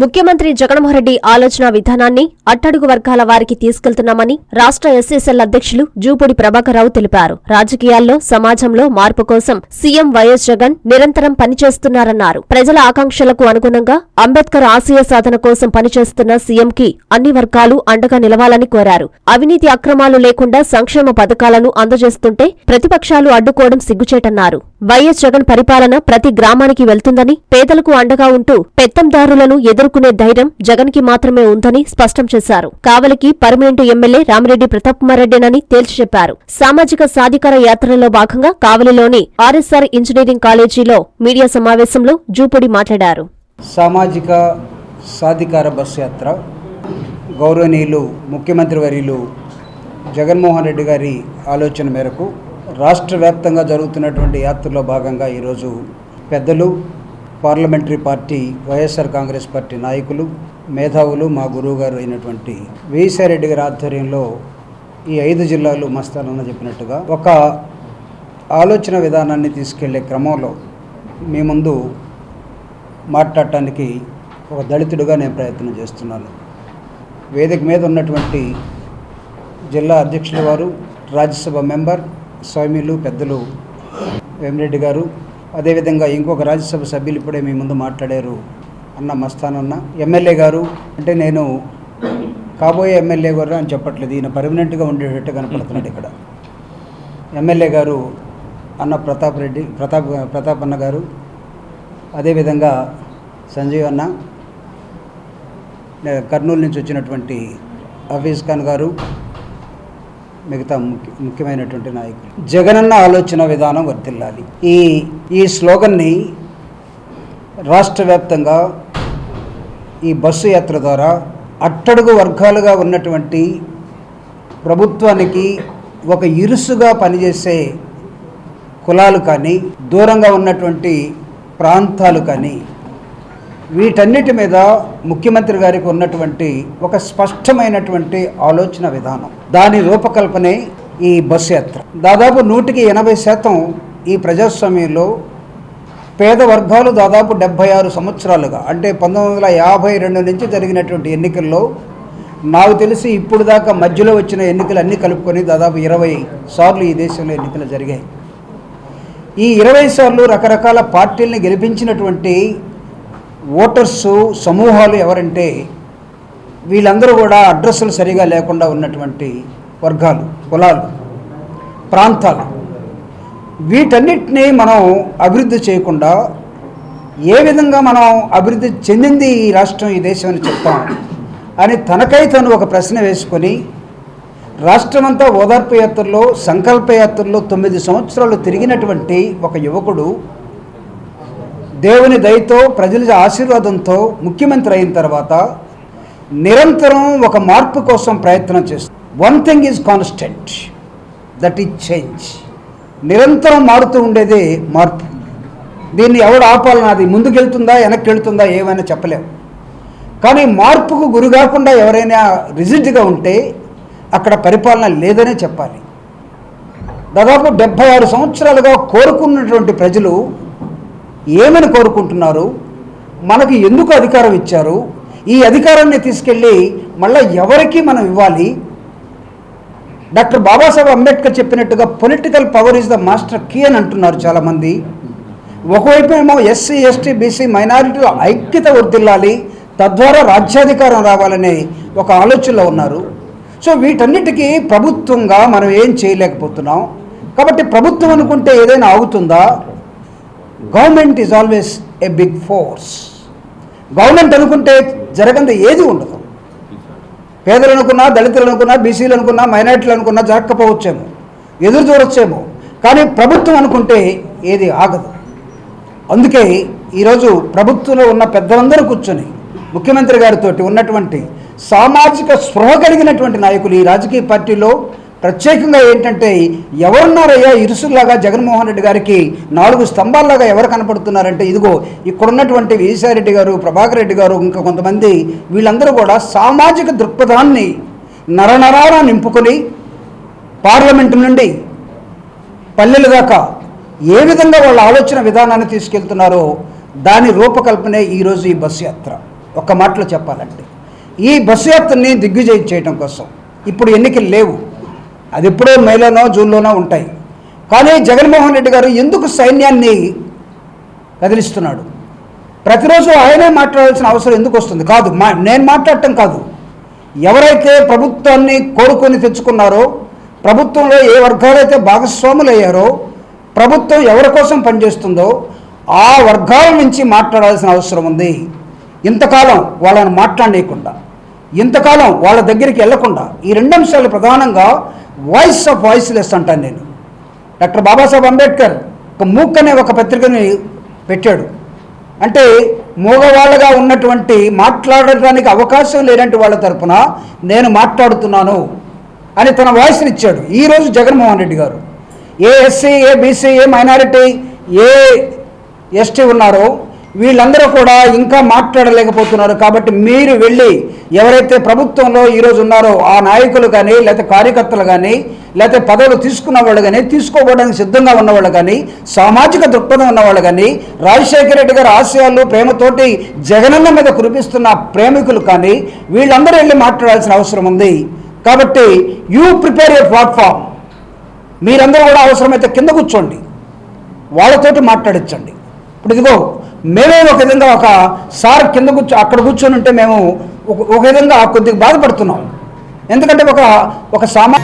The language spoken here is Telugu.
ముఖ్యమంత్రి జగన్మోహన్ రెడ్డి ఆలోచన విధానాన్ని అట్టడుగు వర్గాల వారికి తీసుకెళ్తున్నామని రాష్ట్ర ఎస్ఎస్ఎల్ అధ్యక్షులు జూపూడి ప్రభాకరరావు తెలిపారు. రాజకీయాల్లో సమాజంలో మార్పు కోసం సీఎం వైఎస్ జగన్ నిరంతరం పనిచేస్తున్నారన్నారు. ప్రజల ఆకాంక్షలకు అనుగుణంగా అంబేద్కర్ ఆశయ సాధన కోసం పనిచేస్తున్న సీఎం కి అన్ని వర్గాలు అండగా నిలవాలని కోరారు. అవినీతి అక్రమాలు లేకుండా సంక్షేమ పథకాలను అందజేస్తుంటే ప్రతిపక్షాలు అడ్డుకోవడం సిగ్గుచేటన్నారు. వైఎస్ జగన్ పరిపాలన ప్రతి గ్రామానికి వెళ్తుందని పేదలకు అండగా ఉంటూ పెత్తందారులను ఎదురు ఎదుర్కొనే ధైర్యం జగన్కి మాత్రమే ఉందని స్పష్టం చేశారు. కావలికి పర్మనెంట్ ఎమ్మెల్యే రామిరెడ్డి ప్రతాప్ కుమార్ తేల్చి చెప్పారు. సామాజిక సాధికార యాత్రలో భాగంగా కావలిలోని ఆర్ఎస్ఆర్ ఇంజనీరింగ్ కాలేజీలో మీడియా సమావేశంలో జూపుడి మాట్లాడారు. సామాజిక సాధికార బస్సు యాత్ర గౌరవనీయులు ముఖ్యమంత్రి వర్యులు జగన్మోహన్ రెడ్డి గారి ఆలోచన మేరకు రాష్ట్ర వ్యాప్తంగా జరుగుతున్నటువంటి యాత్రలో భాగంగా ఈరోజు పెద్దలు parliamentary party YSR Congress party నాయకులు మేధావులు మా గురువు గారు అయినటువంటి వీసారెడ్డి గారి ఆధ్వర్యంలో ఈ ఐదు జిల్లాలు మస్తానన్న చెప్పినట్టుగా ఒక ఆలోచన విధానాన్ని తీసుకెళ్ళే క్రమంలో మీ ముందు మాట్లాడటానికి ఒక దళితుడిగా నేను ప్రయత్నం చేస్తున్నాను. వేదిక మీద ఉన్నటువంటి జిల్లా అధ్యక్షుల వారు రాజ్యసభ మెంబర్ స్వామిలు పెద్దలు వేమిరెడ్డి గారు అదేవిధంగా ఇంకొక రాజ్యసభ సభ్యులు ఇప్పుడే మీ ముందు మాట్లాడారు అన్న మస్తానన్న ఎమ్మెల్యే గారు అంటే నేను కాబోయే ఎమ్మెల్యే గారు అని చెప్పట్లేదు. ఈయన పర్మనెంట్గా ఉండేటట్టు కనపడుతున్నాడు ఇక్కడ. ఎమ్మెల్యే గారు అన్న ప్రతాప్ రెడ్డి ప్రతాప్ ప్రతాప్ అన్న గారు అదేవిధంగా సంజీవ్ అన్న కర్నూలు నుంచి వచ్చినటువంటి హఫీజ్ ఖాన్ గారు మిగతా ముఖ్య ముఖ్యమైనటువంటి నాయకులు. జగనన్న ఆలోచన విధానం వర్తిల్లాలి. ఈ ఈ స్లోగన్ని రాష్ట్ర వ్యాప్తంగా ఈ బస్సు యాత్ర ద్వారా అట్టడుగు వర్గాలుగా ఉన్నటువంటి ప్రభుత్వానికి ఒక ఇరుసుగా పనిచేసే కులాలు కానీ దూరంగా ఉన్నటువంటి ప్రాంతాలు కానీ వీటన్నిటి మీద ముఖ్యమంత్రి గారికి ఉన్నటువంటి ఒక స్పష్టమైనటువంటి ఆలోచన విధానం. దాని రూపకల్పనే ఈ బస్సు యాత్ర. దాదాపు నూటికి ఎనభై శాతం ఈ ప్రజాస్వామ్యంలో పేద వర్గాలు దాదాపు డెబ్భై ఆరు సంవత్సరాలుగా అంటే పంతొమ్మిది వందల యాభై రెండు నుంచి జరిగినటువంటి ఎన్నికల్లో నాకు తెలిసి ఇప్పుడు దాకా మధ్యలో వచ్చిన ఎన్నికలు అన్నీ కలుపుకొని దాదాపు ఇరవై సార్లు ఈ దేశంలో ఎన్నికలు జరిగాయి. ఈ ఇరవై సార్లు రకరకాల పార్టీల్ని గెలిపించినటువంటి ఓటర్స్ సమూహాలు ఎవరంటే వీళ్ళందరూ కూడా అడ్రస్సులు సరిగా లేకుండా ఉన్నటువంటి వర్గాలు కులాలు ప్రాంతాలు. వీటన్నిటినీ మనం అభివృద్ధి చేయకుండా ఏ విధంగా మనం అభివృద్ధి చెందింది ఈ రాష్ట్రం ఈ దేశం అని చెప్తాం అని తనకై తను ఒక ప్రశ్న వేసుకొని రాష్ట్రమంతా ఓదార్పు యాత్రలో సంకల్ప యాత్రలో తొమ్మిది సంవత్సరాలు తిరిగినటువంటి ఒక యువకుడు దేవుని దయతో ప్రజల ఆశీర్వాదంతో ముఖ్యమంత్రి అయిన తర్వాత నిరంతరం ఒక మార్పు కోసం ప్రయత్నం చేస్తుంది one thing is constant that is change నిరంతరం మారుతూ ఉండేదే మార్పు. దీన్ని ఎవడు ఆపాలని అది ముందుకెళ్తుందా వెనక్కి వెళ్తుందా ఏమైనా చెప్పలేము కానీ మార్పుకు గురి కాకుండా ఎవరైనా రిజిడ్గా ఉంటే అక్కడ పరిపాలన లేదనే చెప్పాలి. దాదాపు డెబ్భై ఆరు సంవత్సరాలుగా కోరుకున్నటువంటి ప్రజలు ఏమని కోరుకుంటున్నారు? మనకు ఎందుకు అధికారం ఇచ్చారు? ఈ అధికారాన్ని తీసుకెళ్ళి మళ్ళీ ఎవరికి మనం ఇవ్వాలి? డాక్టర్ బాబాసాహెబ్ అంబేద్కర్ చెప్పినట్టుగా political power is the master key అని అంటున్నారు చాలామంది. ఒకవైపు ఏమో ఎస్సీ ఎస్టీ బీసీ మైనారిటీల ఐక్యత వర్దిల్లాలి తద్వారా రాజ్యాధికారం రావాలనే ఒక ఆలోచనలో ఉన్నారు. సో వీటన్నిటికీ ప్రభుత్వంగా మనం ఏం చేయలేకపోతున్నాం. కాబట్టి ప్రభుత్వం అనుకుంటే ఏదైనా ఆగుతుందా? Government is always a big force government అనుకుంటే జరగంత ఏది ఉండదు. పేదలు అనుకున్నా దళితులు అనుకున్నా బీసీలు అనుకున్నా మైనార్టీలు అనుకున్నా జరగకపోవచ్చేమో. ఎదురు చూడొచ్చేమో. కానీ ప్రభుత్వం అనుకుంటే ఏది ఆగదు. అందుకే ఈరోజు ప్రభుత్వంలో ఉన్న పెద్దలందరూ కూర్చొని ముఖ్యమంత్రి గారితో ఉన్నటువంటి సామాజిక స్పృహ కలిగినటువంటి నాయకులు ఈ రాజకీయ పార్టీలో ప్రత్యేకంగా ఏంటంటే ఎవరున్నారయ్యా? ఇరుసుల్లాగా జగన్మోహన్ రెడ్డి గారికి నాలుగు స్తంభాల్లాగా ఎవరు కనపడుతున్నారంటే ఇదిగో ఇక్కడ ఉన్నటువంటి విజయసాయిరెడ్డి గారు ప్రభాకర్ రెడ్డి గారు ఇంకా కొంతమంది వీళ్ళందరూ కూడా సామాజిక దృక్పథాన్ని నరనరాన నింపుకొని పార్లమెంటు నుండి పల్లెల దాకా ఏ విధంగా వాళ్ళ ఆలోచన విధానాన్ని తీసుకెళ్తున్నారో దాని రూపకల్పనే ఈరోజు ఈ బస్సు యాత్ర. ఒక్క మాటలో చెప్పాలంటే ఈ బస్సు యాత్రని దిగ్విజయం చేయడం కోసం. ఇప్పుడు ఎన్నికలు లేవు. అది ఎప్పుడో మేలోనో జూన్లోనో ఉంటాయి. కానీ జగన్మోహన్ రెడ్డి గారు ఎందుకు సైన్యాన్ని కదిలిస్తున్నాడు? ప్రతిరోజు ఆయనే మాట్లాడాల్సిన అవసరం ఎందుకు వస్తుంది? కాదు మా నేను మాట్లాడటం కాదు. ఎవరైతే ప్రభుత్వాన్ని కోరుకొని తెచ్చుకున్నారో ప్రభుత్వంలో ఏ వర్గాలైతే భాగస్వాములయ్యారో ప్రభుత్వం ఎవరి కోసం పనిచేస్తుందో ఆ వర్గాల నుంచి మాట్లాడాల్సిన అవసరం ఉంది. ఇంతకాలం వాళ్ళని మాట్లాడేయకుండా ఇంతకాలం వాళ్ళ దగ్గరికి వెళ్ళకుండా ఈ రెండు అంశాలు ప్రధానంగా వాయిస్ ఆఫ్ వాయిస్ లెస్ అంటాను నేను. డాక్టర్ బాబాసాహెబ్ అంబేద్కర్ ఒక మూక్ అనే ఒక పత్రికని పెట్టాడు. అంటే మూగవాళ్ళగా ఉన్నటువంటి మాట్లాడడానికి అవకాశం లేనటువంటి వాళ్ళ తరపున నేను మాట్లాడుతున్నాను అని తన వాయిస్ని ఇచ్చాడు. ఈరోజు జగన్మోహన్ రెడ్డి గారు. ఏ ఎస్సీ ఏ బీసీ ఏ మైనారిటీ ఏ ఎస్టీ ఉన్నారో వీళ్ళందరూ కూడా ఇంకా మాట్లాడలేకపోతున్నారు. కాబట్టి మీరు వెళ్ళి ఎవరైతే ప్రభుత్వంలో ఈరోజు ఉన్నారో ఆ నాయకులు కానీ లేకపోతే కార్యకర్తలు కానీ లేకపోతే పదవులు తీసుకున్న వాళ్ళు కానీ తీసుకోవడానికి సిద్ధంగా ఉన్నవాళ్ళు కానీ సామాజిక దృక్పథం ఉన్నవాళ్ళు కానీ రాజశేఖర రెడ్డి గారి ఆశయాలు ప్రేమతోటి జగనన్న మీద కురిపిస్తున్న ప్రేమికులు కానీ వీళ్ళందరూ వెళ్ళి మాట్లాడాల్సిన అవసరం ఉంది. కాబట్టి యూ ప్రిపేర్ ఏ ప్లాట్ఫామ్ మీరందరూ కూడా అవసరమైతే కింద కూర్చోండి. వాళ్ళతోటి మాట్లాడించండి. ఇప్పుడు ఇదిగో మేమే ఒక విధంగా ఒక సార్ కింద కూర్చో అక్కడ కూర్చొని ఉంటే మేము ఒక విధంగా కొద్దిగా బాధపడుతున్నాం. ఎందుకంటే ఒక ఒక సామా